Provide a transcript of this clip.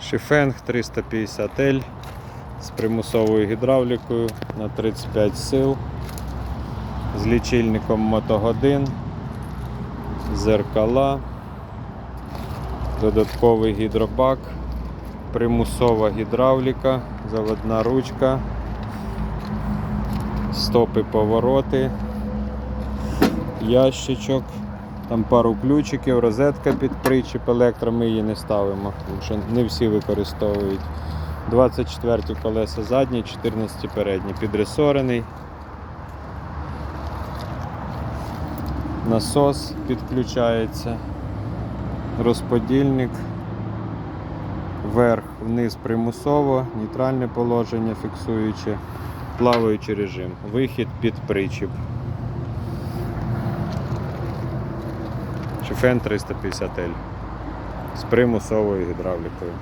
Шифенг 350L з примусовою гідравлікою на 35 сил, з лічильником мотогодин, зеркала, додатковий гідробак, примусова гідравліка, заводна ручка, стопи повороти, ящичок. Там пару ключиків, розетка під причіп, електро ми її не ставимо, тому що не всі використовують. 24 колеса задні, 14 передні, підресорений. Насос підключається, розподільник, вверх, вниз примусово, нейтральне положення фіксуючи, плаваючий режим, вихід під причіп. Шифен 350L з примусовою гідравлікою.